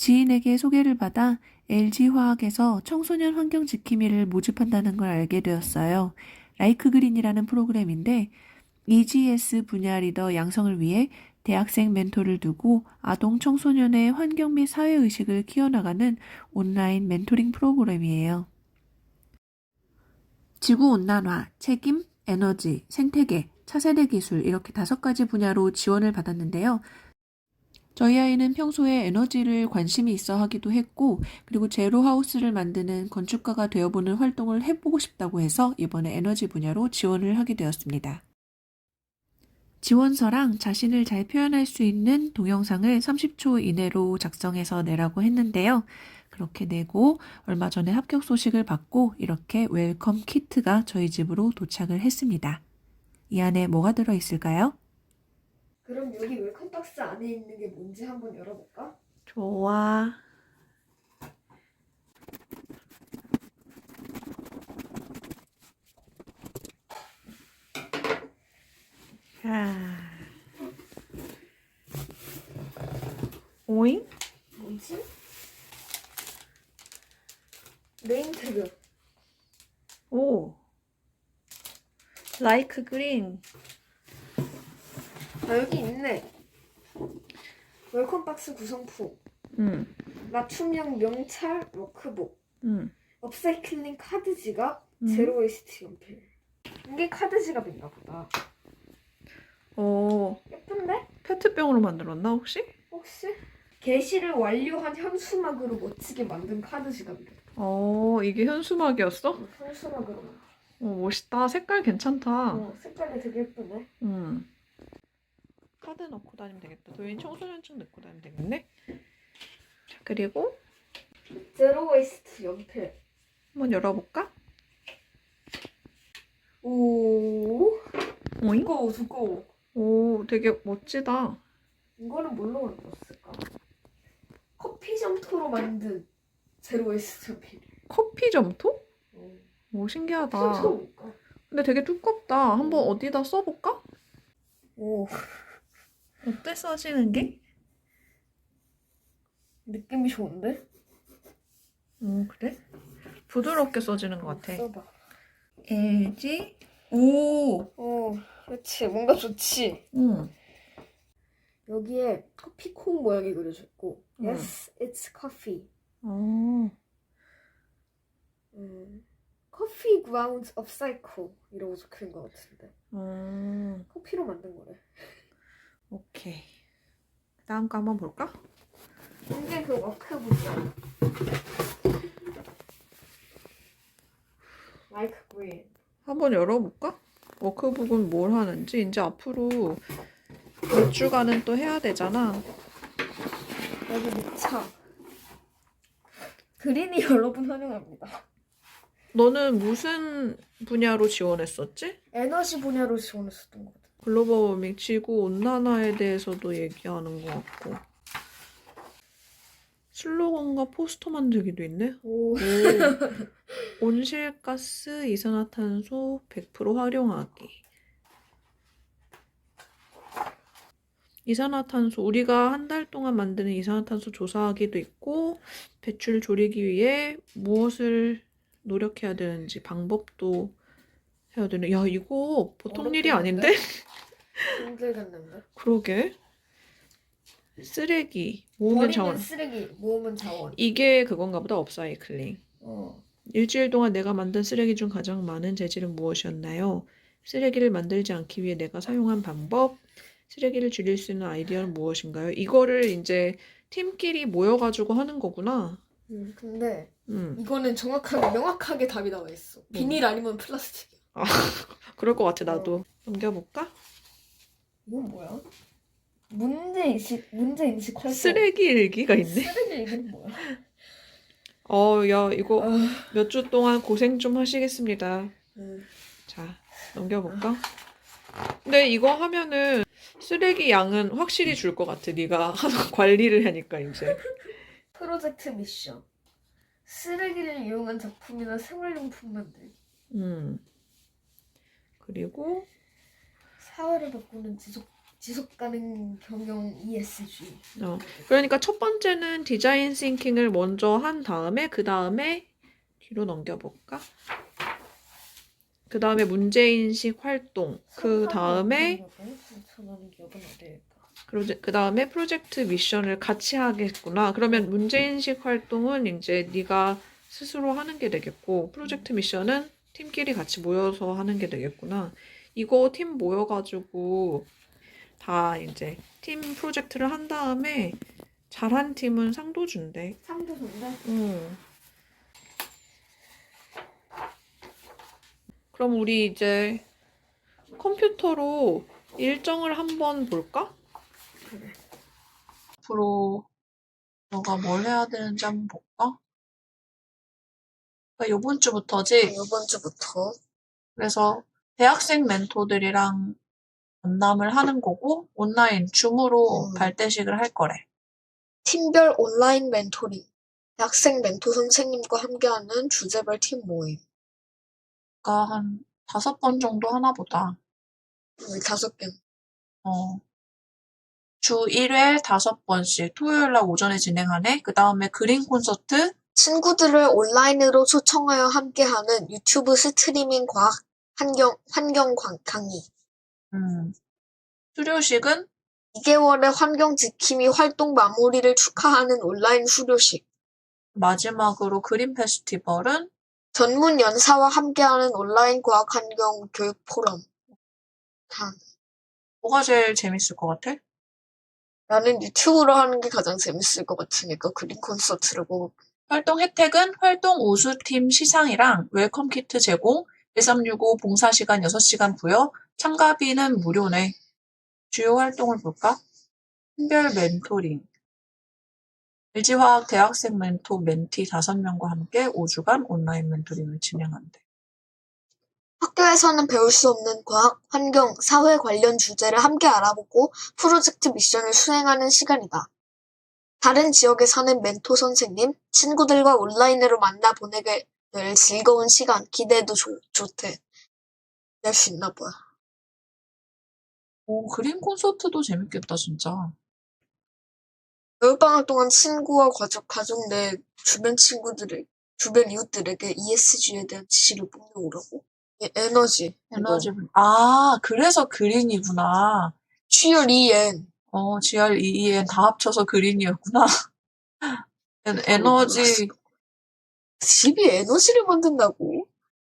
지인에게 소개를 받아 LG화학에서 청소년 환경 지킴이를 모집한다는 걸 알게 되었어요. 라이크 그린이라는 프로그램인데 EGS 분야 리더 양성을 위해 대학생 멘토를 두고 아동 청소년의 환경 및 사회 의식을 키워나가는 온라인 멘토링 프로그램이에요. 지구 온난화, 책임, 에너지, 생태계, 차세대 기술 이렇게 다섯 가지 분야로 지원을 받았는데요. 저희 아이는 평소에 에너지를 관심이 있어 하기도 했고, 그리고 제로하우스를 만드는 건축가가 되어보는 활동을 해보고 싶다고 해서 이번에 에너지 분야로 지원을 하게 되었습니다. 지원서랑 자신을 잘 표현할 수 있는 동영상을 30초 이내로 작성해서 내라고 했는데요. 그렇게 내고 얼마 전에 합격 소식을 받고 이렇게 웰컴 키트가 저희 집으로 도착을 했습니다. 이 안에 뭐가 들어있을까요? 그럼 여기 웰컴 박스 안에 있는 게 뭔지 한번 열어볼까? 좋아. 자. 오잉? 뭐지? 네임 태그 오. 라이크 그린. 아 여기 있네 웰컴박스 구성품 응. 맞춤형 명찰 워크북 응. 업사이클링 카드 지갑 음. 제로 웨이스트 연필 이게 카드 지갑인가 보다 오. 예쁜데? 페트병으로 만들었나 혹시? 혹시? 게시를 완료한 현수막으로 멋지게 만든 카드 지갑이래 어, 이게 현수막이었어? 현수막으로 만든 어, 멋있다. 색깔 괜찮다. 어, 색깔이 되게 예쁘네 응. 카드 넣고 다니면 되겠다. 도인 청소년증 넣고 다니면 되겠네. 자, 그리고 제로 웨이스트 연필 한번 열어볼까? 오 오잉? 두꺼워 두꺼워 오, 되게 멋지다. 이거는 뭘로 만들었을까? 커피 점토로 만든 제로 웨이스트 연필 커피 점토? 어. 오, 신기하다. 근데 되게 두껍다. 한번 어디다 써볼까? 오 어때 써지는 게? 느낌이 좋은데? 오, 그래? 부드럽게 써지는 것 같아. 써봐 LG? 오! 어 그렇지 뭔가 좋지 응. 여기에 커피콩 모양이 그려져 있고 음. Yes, it's coffee 어. 음, Coffee grounds upcycle 이러고 적혀있는 것 같은데 어. 커피로 만든 거래 오케이. 다음 거 한번 볼까? 이게 그 워크북이야 Like green 한번 열어볼까? 워크북은 뭘 하는지 이제 앞으로 몇 주간은 또 해야 되잖아. 여기 밑차 그린이 여러분 환영합니다 너는 무슨 분야로 지원했었지? 에너지 분야로 지원했었던 것 같아 글로벌 워밍, 지구 온난화에 대해서도 얘기하는 것 같고. 슬로건과 포스터 만들기도 있네. 오 오. 온실가스 이산화탄소 100% 활용하기. 이산화탄소 우리가 한 달 동안 만드는 이산화탄소 조사하기도 있고 배출 줄이기 위해 무엇을 노력해야 되는지 방법도 해야 되는. 야 이거 보통 일이 어렵겠는데? 아닌데? 힘들겠는데 그러게. 쓰레기 모으면 버리는 자원. 쓰레기 모으면 자원 이게 그건가 보다 업사이클링. 어. 일주일 동안 내가 만든 쓰레기 중 가장 많은 재질은 무엇이었나요? 쓰레기를 만들지 않기 위해 내가 사용한 방법, 쓰레기를 줄일 수 있는 아이디어는 무엇인가요? 이거를 이제 팀끼리 모여가지고 하는 거구나. 음, 근데 음, 이거는 정확하게 명확하게 답이 나와 있어 비닐 아니면 플라스틱이야 그럴 것 같아, 나도. 넘겨볼까? 이건 뭐야? 문제 인식 문제 인식 활동 쓰레기 일기가 있네. 쓰레기 이건 뭐야? 어, 야, 이거 아, 몇 주 동안 고생 좀 하시겠습니다. 음. 자, 넘겨볼까? 근데 이거 하면은 쓰레기 양은 확실히 줄 것 같아. 네가 관리를 하니까 이제. 프로젝트 미션 쓰레기를 이용한 작품이나 생활용품 만들기 음. 그리고 사회를 바꾸는 지속 지속 가능 경영 ESG. 어, 그러니까 첫 번째는 디자인 싱킹을 먼저 한 다음에 그 다음에 뒤로 넘겨볼까? 그 다음에 문제인식 활동, 그 다음에? 그 다음에 프로젝트 미션을 같이 하겠구나. 그러면 문제인식 활동은 이제 네가 스스로 하는 게 되겠고 프로젝트 미션은 팀끼리 같이 모여서 하는 게 되겠구나. 이거 팀 모여가지고 다 이제 팀 프로젝트를 한 다음에 잘한 팀은 상도 준대. 상도 좋네. 음. 그럼 우리 이제 컴퓨터로 일정을 한번 볼까? 그래. 앞으로 너가 뭘 해야 되는지 한번 볼까? 그러니까 요번 주부터지. 이번 주부터 그래서 대학생 멘토들이랑 만남을 하는 거고 온라인 줌으로 음. 발대식을 할 거래. 팀별 온라인 멘토링. 대학생 멘토 선생님과 함께하는 주제별 팀 모임. 그러니까 한 다섯 번 정도 하나 보다. 우리 다섯 개. 어. 주 1회 다섯 번씩 토요일 날 오전에 진행하네. 그 다음에 그린 콘서트, 친구들을 온라인으로 초청하여 함께하는 유튜브 스트리밍 과학 환경, 환경 강- 강의. 음. 수료식은 2개월의 환경 지킴이 활동 마무리를 축하하는 온라인 수료식. 마지막으로 그린 페스티벌은 전문 연사와 함께하는 온라인 과학 환경 교육 포럼. 단. 뭐가 제일 재밌을 것 같아? 나는 유튜브로 하는 게 가장 재밌을 것 같으니까 그린 콘서트를 꼭 활동 혜택은 활동 우수팀 시상이랑 웰컴 키트 제공, 1365 봉사 시간 6시간 부여, 참가비는 무료네. 주요 활동을 볼까? 팀별 멘토링. LG화학 대학생 멘토 멘티 5명과 함께 5주간 온라인 멘토링을 진행한대. 학교에서는 배울 수 없는 과학, 환경, 사회 관련 주제를 함께 알아보고 프로젝트 미션을 수행하는 시간이다. 다른 지역에 사는 멘토 선생님, 친구들과 온라인으로 만나 보내게 될 즐거운 시간, 기대도 좋, 좋대. 낼 수 있나 봐. 오, 그림 콘서트도 재밌겠다, 진짜. 겨울방학 동안 친구와 가족, 가족 내 주변 친구들의, 주변 이웃들에게 ESG에 대한 지식을 뽐내오라고. 예, 에너지. 에너지, 아, 그래서 그린이구나. GREN. 어, GREEN 다 합쳐서 그린이었구나. 에- 에너지, 집이 에너지를 만든다고?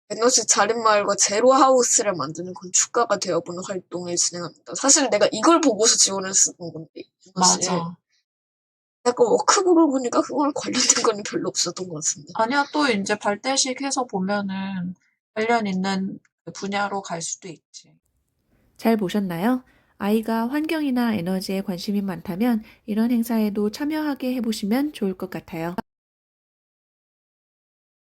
에너지 자립마을과 제로하우스를 만드는 건축가가 되어보는 활동을 진행합니다. 사실 내가 이걸 보고서 지원을 쓰는 건데. 사실 맞아. 약간 워크북을 보니까 그거랑 관련된 거는 별로 없었던 것 같은데. 아니야, 또 이제 발대식 해서 보면은 관련 있는 그 분야로 갈 수도 있지. 잘 보셨나요? 아이가 환경이나 에너지에 관심이 많다면 이런 행사에도 참여하게 해보시면 좋을 것 같아요.